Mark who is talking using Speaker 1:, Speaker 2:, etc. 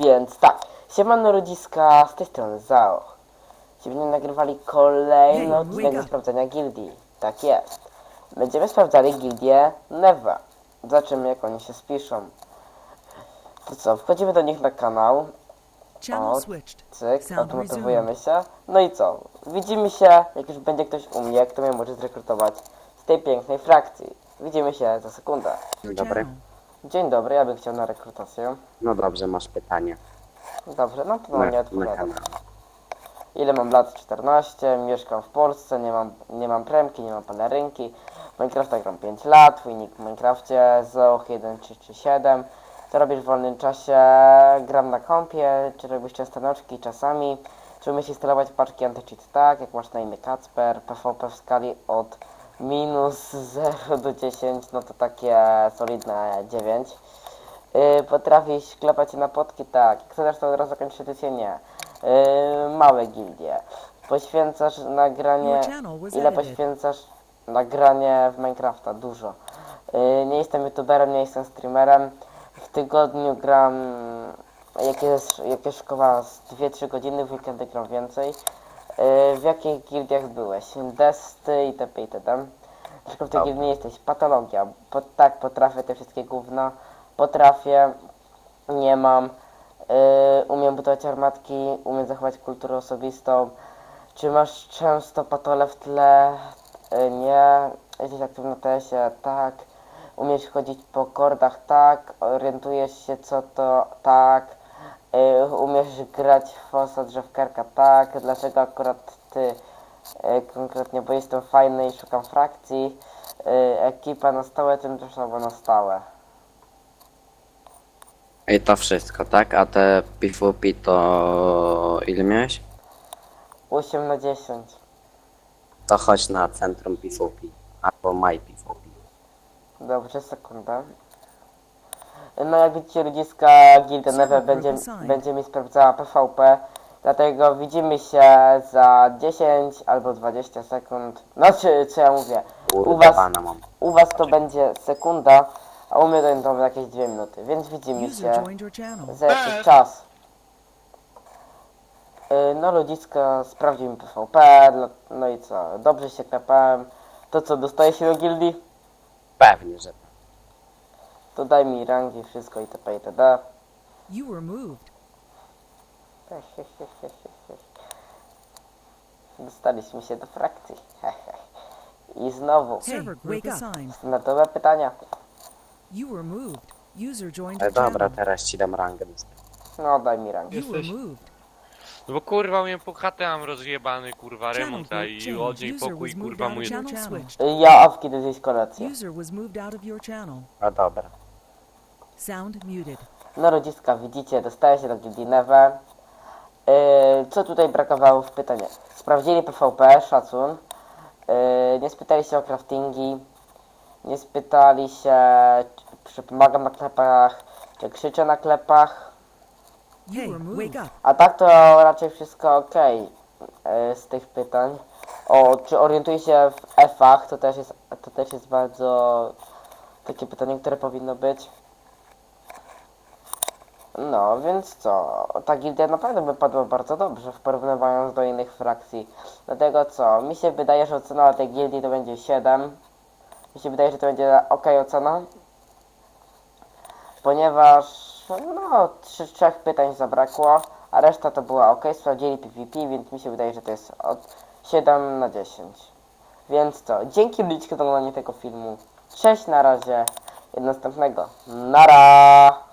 Speaker 1: Więc tak, siemano rodziska, z tej strony Zaoch. Dzisiaj będziemy nagrywali kolejny odcinek
Speaker 2: up.
Speaker 1: sprawdzenia gildii. Tak jest. Będziemy sprawdzali gildię Neva. Zobaczymy jak oni się spiszą. To co, wchodzimy do nich na kanał, O, cyk,
Speaker 2: Sound
Speaker 1: odmotowujemy się. No i co, widzimy się, jak już będzie ktoś u mnie, kto mnie może zrekrutować z tej pięknej frakcji. Widzimy się za sekundę.
Speaker 2: Your
Speaker 3: Dobry.
Speaker 1: Dzień dobry, ja bym chciał na rekrutację.
Speaker 3: No dobrze, masz pytanie.
Speaker 1: Dobrze, no to
Speaker 3: Na,
Speaker 1: nie odpowiadam. Ile mam lat? 14, mieszkam w Polsce, nie mam, nie mam premki, nie mam pelerynki. W Minecrafta gram 5 lat, twój nick w Minecrafcie, Zoch 1337. Co robisz w wolnym czasie? Gram na kompie, czy robisz często noczki czasami? Czy umiesz instalować paczki anti-cheat? Tak, jak masz na imię Kacper, PvP w skali od minus 0 do 10, no to takie solidne 9. Yy, potrafisz klepać na potki? Tak. Chcesz to od razu kończyć edycję? Nie. Yy, małe gildie. Poświęcasz nagranie... Ile poświęcasz nagranie w Minecrafta? Dużo. Yy, nie jestem youtuberem, nie jestem streamerem. W tygodniu gram jakieś, jakieś szkoła z 2-3 godziny, w weekendy gram więcej. Yy, w jakich gildiach byłeś? Desty itp. itd. Tylko w tej gildii nie jesteś. Patologia. Po, tak, potrafię te wszystkie gówna. Potrafię. Nie mam. Yy, umiem budować armatki. Umiem zachować kulturę osobistą. Czy masz często patole w tle? Yy, nie. Jesteś aktywny na TS-ie? Tak. Umiesz chodzić po kordach? Tak. Orientujesz się co to? Tak. Yy, umiesz grać w fosa drzewkarka? Tak. Dlaczego akurat ty? Yy, konkretnie, bo jestem fajny i szukam frakcji. Yy, ekipa na stałe, tymczasowo na stałe.
Speaker 3: I to wszystko, tak? A te PvP to ile miałeś?
Speaker 1: 8 na 10.
Speaker 3: To chodź na centrum PvP. Albo My PvP.
Speaker 1: Dobrze, sekundę. No jak widzicie ludziska Gilda Neve będzie, będzie mi sprawdzała PvP. Dlatego widzimy się za 10 albo 20 sekund. Znaczy, co ja mówię? U was, u was to będzie sekunda, a u mnie to będą jakieś 2 minuty. Więc widzimy się za jakiś czas. Yy, No ludziska sprawdził mi PvP, no i co? Dobrze się klepałem. To co, dostaje się do gildii?
Speaker 3: Pewnie, że tak.
Speaker 1: To daj mi rangi, wszystko itp. itd.
Speaker 2: You were moved.
Speaker 1: Dostaliśmy się do frakcji. I znowu,
Speaker 2: Hey, wake assigned.
Speaker 1: standardowe pytania.
Speaker 2: You were moved. User joined
Speaker 3: Ale
Speaker 2: your
Speaker 3: dobra,
Speaker 2: channel.
Speaker 3: teraz ci dam rangę.
Speaker 1: No daj mi rangi.
Speaker 2: You were
Speaker 4: Jesteś-
Speaker 2: moved.
Speaker 4: No bo kurwa mnie po chatę mam rozjebany, kurwa, remont a i
Speaker 2: Channel User
Speaker 4: pokój,
Speaker 2: was moved
Speaker 4: kurwa
Speaker 2: out
Speaker 4: mój...
Speaker 2: channel switched.
Speaker 1: Ja awki do zjeść kolację.
Speaker 2: User was moved out of your channel.
Speaker 3: A dobra.
Speaker 2: Sound muted.
Speaker 1: No rodziska, widzicie, dostaje się do gildii Neve. Yy, co tutaj brakowało w pytaniu? Sprawdzili PvP, szacun. Yy, nie spytali się o craftingi. Nie spytali się, czy pomagam na klepach, czy krzyczę na klepach.
Speaker 2: Wake up.
Speaker 1: A tak to raczej wszystko ok z tych pytań. O, czy orientuję się w F-ach? To też jest, to też jest bardzo takie pytanie, które powinno być. No, więc co? Ta gildia naprawdę wypadła bardzo dobrze w porównywaniu do innych frakcji. Dlatego co? Mi się wydaje, że ocena tej gildii to będzie 7. Mi się wydaje, że to będzie ok ocena. Ponieważ no, trzy, trzech pytań zabrakło, a reszta to była ok, sprawdzili PvP, więc mi się wydaje, że to jest od 7 na 10. Więc co, dzięki ludziom za oglądanie tego filmu. Cześć na razie i następnego. Nara!